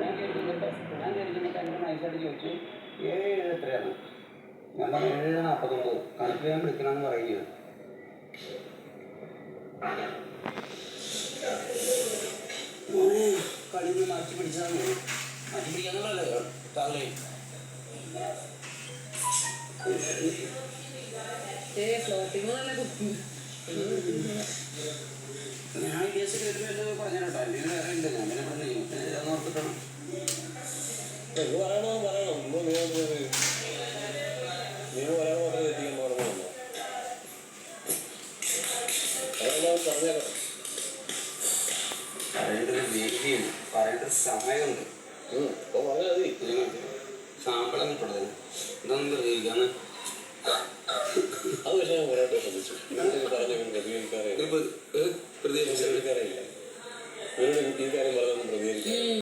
ഞാൻ കരുതുന്നിട്ട് എന്നോട് നൈസായിട്ട് ചോദിച്ചു ഏഴ് ഏഴ് എത്രയാണ്? ഞാൻ പറഞ്ഞു ഏഴ് നാൽപ്പത്തൊമ്പത് കണക്ക് ഞാൻ വിളിക്കണമെന്ന് പറയുകയാണ്. മാറ്റി മാറ്റി താങ്കളെ ഞാൻ കേട്ട് പറഞ്ഞു കേട്ടോ എന്റെ പറയണോ പറയണം. ഇന്ന് നീ തെറ്റിക്കാൻ പറഞ്ഞു അതെല്ലാം സമയമുണ്ട്. പറഞ്ഞാൽ മതി. ഇതൊന്നും അത് പക്ഷേ ഞാൻ ശ്രദ്ധിച്ചു പറഞ്ഞ ഇവരോട് ഈ കാര്യം പ്രതികരിക്കാറില്ല